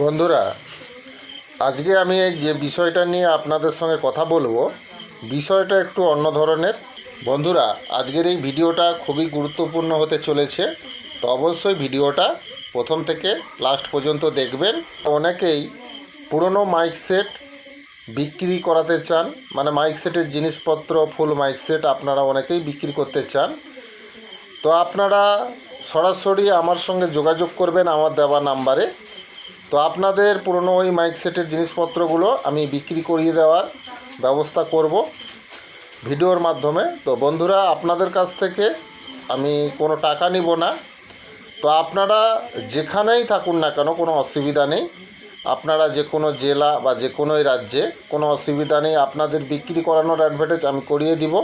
বন্ধুরা, আজকে আমি এই যে বিষয়টা নিয়ে আপনাদের সঙ্গে কথা বলব, বিষয়টা একটু অন্য ধরনের। বন্ধুরা, আজকের এই ভিডিওটা খুবই গুরুত্বপূর্ণ হতে চলেছে, তো অবশ্যই ভিডিওটা প্রথম থেকে লাস্ট পর্যন্ত দেখবেন। অনেকেই পুরনো মাইক সেট বিক্রি করাতে চান মানে মাইক সেটের জিনিসপত্র, ফুল মাইক সেট আপনারা অনেকেই বিক্রি করতে চান। তো আপনারা সরাসরি আমার সঙ্গে যোগাযোগ করবেন আমার দেওয়া নাম্বারে। তো আপনাদের পুরনো ওই মাইক সেটের জিনিসপত্রগুলো আমি বিক্রি করিয়ে দেওয়ার ব্যবস্থা করব ভিডিওর মাধ্যমে। তো বন্ধুরা, আপনাদের কাছ থেকে আমি কোনো টাকা নিব না। তো আপনারা যেখানেই থাকুন না কেন, কোনো অসুবিধা নেই। আপনারা যে কোনো জেলা বা যে কোনোই রাজ্যে কোনো অসুবিধা নেই। আপনাদের বিক্রি করানোর অ্যাডভার্টাইজ আমি করিয়ে দিব।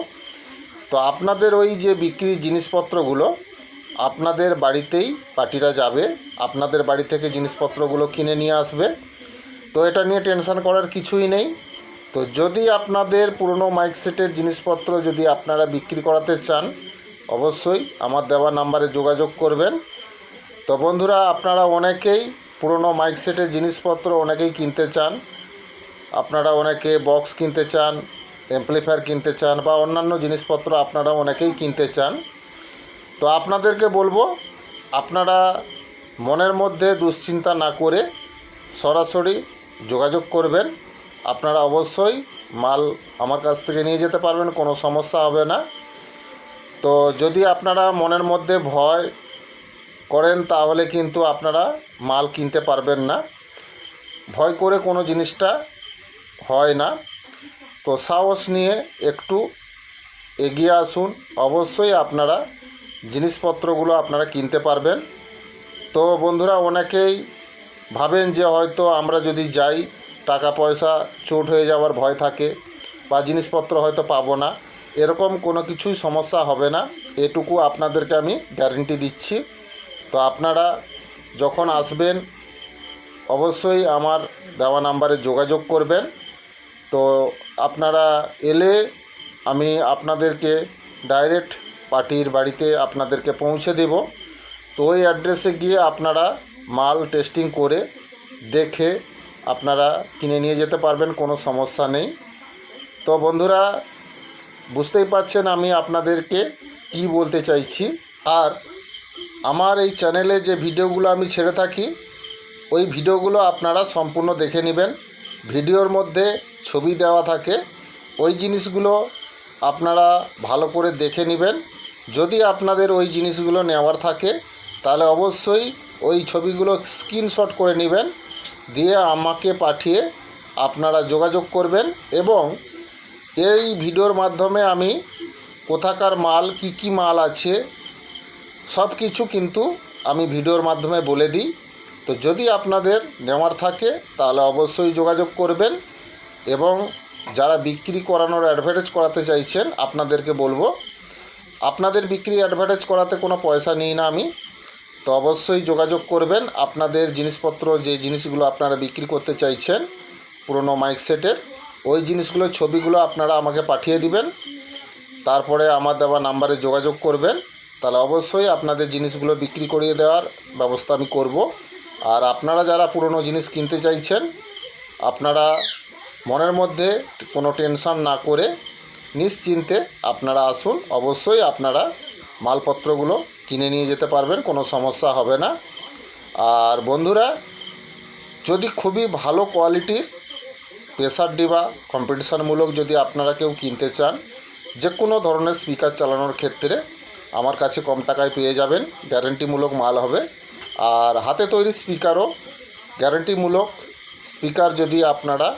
তো আপনাদের ওই যে বিক্রি জিনিসপত্রগুলো আপনাদের বাড়িতেই পার্টিরা যাবে, আপনাদের বাড়ি থেকে জিনিসপত্রগুলো কিনে নিয়ে আসবে। তো এটা নিয়ে টেনশন করার কিছুই নেই। তো যদি আপনাদের পুরনো মাইক সেটের জিনিসপত্র যদি আপনারা বিক্রি করাতে চান, অবশ্যই আমার দেওয়া নাম্বারে যোগাযোগ করবেন। তো বন্ধুরা, আপনারা অনেকেই পুরনো মাইক সেটের জিনিসপত্র অনেকেই কিনতে চান। আপনারা অনেকে বক্স কিনতে চান অ্যাম্পলিফায়ার কিনতে চান বা অন্যান্য জিনিসপত্র আপনারা অনেকেই কিনতে চান। তো আপনাদেরকে বলব, আপনারা মনের মধ্যে দুশ্চিন্তা না করে সরাসরি যোগাযোগ করবেন। আপনারা অবশ্যই মাল আমার কাছ থেকে নিয়ে যেতে পারবেন, কোনো সমস্যা হবে না। তো যদি আপনারা মনের মধ্যে ভয় করেন, তাহলে কিন্তু আপনারা মাল কিনতে পারবেন না। ভয় করে কোনো জিনিসটা হয় না। তো সাহস নিয়ে একটু এগিয়ে আসুন। অবশ্যই আপনারা জিনিসপত্রগুলো আপনারা কিনতে পারবেন। তো বন্ধুরা, অনেকেই ভাবেন যে হয়তো আমরা যদি যাই টাকা পয়সা চোট হয়ে যাওয়ার ভয় থাকে বা জিনিসপত্র হয়তো পাবো না। এরকম কোনো কিছুই সমস্যা হবে না। এটুকু আপনাদেরকে আমি গ্যারেন্টি দিচ্ছি। তো আপনারা যখন আসবেন, অবশ্যই আমার দেওয়া নাম্বারে যোগাযোগ করবেন। তো আপনারা এলে আমি আপনাদেরকে ডাইরেক্ট পার্টির বাড়িতে আপনাদেরকে পৌঁছে দেব। তো ওই অ্যাড্রেসে গিয়ে আপনারা মাল টেস্টিং করে দেখে আপনারা কিনে নিয়ে যেতে পারবেন, কোনো সমস্যা নেই। তো বন্ধুরা, বুঝতেই পাচ্ছেন আমি আপনাদেরকে কি বলতে চাইছি। আর আমার এই চ্যানেলে যে ভিডিওগুলো আমি ছেড়ে থাকি, ওই ভিডিওগুলো আপনারা সম্পূর্ণ দেখে নেবেন। ভিডিওর মধ্যে ছবি দেওয়া থাকে, ওই জিনিসগুলো আপনারা ভালো করে দেখে নেবেন। যদি আপনাদের ওই জিনিসগুলো নেওয়ার থাকে, তাহলে অবশ্যই ওই ছবিগুলো স্ক্রিনশট করে নেবেন, দিয়ে আমাকে পাঠিয়ে আপনারা যোগাযোগ করবেন এবং এই ভিডিওর মাধ্যমে আমি কোথাকার মাল, কি কি মাল আছে, সব কিছু কিন্তু আমি ভিডিওর মাধ্যমে বলে দিই। তো যদি আপনাদের নেওয়ার থাকে, তাহলে অবশ্যই যোগাযোগ করবেন এবং যারা বিক্রি করানোর অ্যাডভার্টাইজ করাতে চাইছেন, আপনাদেরকে বলব আপনাদের বিক্রি অ্যাডভার্টাইজ করাতে কোনো পয়সা নিই না আমি। তো অবশ্যই যোগাযোগ করবেন। আপনাদের জিনিসপত্র, যে জিনিসগুলো আপনারা বিক্রি করতে চাইছেন, পুরনো মাইক সেটের ওই জিনিসগুলোর ছবিগুলো আপনারা আমাকে পাঠিয়ে দিবেন। তারপরে আমার দেওয়া নাম্বারে যোগাযোগ করবেন। তাহলে অবশ্যই আপনাদের জিনিসগুলো বিক্রি করিয়ে দেওয়ার ব্যবস্থা আমি করব। আর আপনারা যারা পুরনো জিনিস কিনতে চাইছেন, আপনারা মনের মধ্যে কোনো টেনশন না করে নিশ্চিন্তে আপনারা আসুন। অবশ্যই আপনারা মালপত্রগুলো কিনে নিয়ে যেতে পারবেন, কোনো সমস্যা হবে না। আর বন্ধুরা, যদি খুবই ভালো কোয়ালিটির প্রেসার ডিবা, কম্পিটিশানমূলক যদি আপনারা কেউ কিনতে চান, যে কোনো ধরনের স্পিকার চালানোর ক্ষেত্রে আমার কাছে কম টাকায় পেয়ে যাবেন। গ্যারেন্টিমূলক মাল হবে। আর হাতে তৈরি স্পিকারও গ্যারেন্টিমূলক স্পিকার যদি আপনারা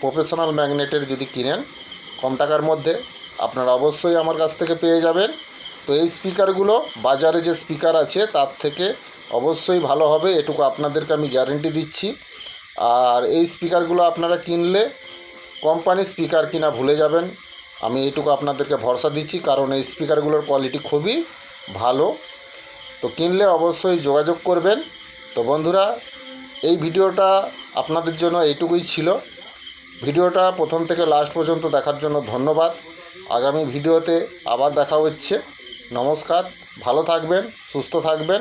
প্রফেশনাল ম্যাগনেটের যদি কিনেন কম টাকার মধ্যে আপনারা অবশ্যই আমার কাছ থেকে পেয়ে যাবেন। তো এই স্পিকারগুলো, বাজারে যে স্পিকার আছে তার থেকে অবশ্যই ভালো হবে, এটুকু আপনাদেরকে আমি গ্যারেন্টি দিচ্ছি। আর এই স্পিকারগুলো আপনারা কিনলে কোম্পানি স্পিকার কিনা ভুলে যাবেন। আমি এইটুকু আপনাদেরকে ভরসা দিচ্ছি, কারণ এই স্পিকারগুলোর কোয়ালিটি খুবই ভালো। তো কিনলে অবশ্যই যোগাযোগ করবেন। তো বন্ধুরা, এই ভিডিওটা আপনাদের জন্য এইটুকুই ছিল। ভিডিওটা প্রথম থেকে লাস্ট পর্যন্ত দেখার জন্য ধন্যবাদ। আগামী ভিডিওতে আবার দেখা হচ্ছে। নমস্কার, ভালো থাকবেন, সুস্থ থাকবেন।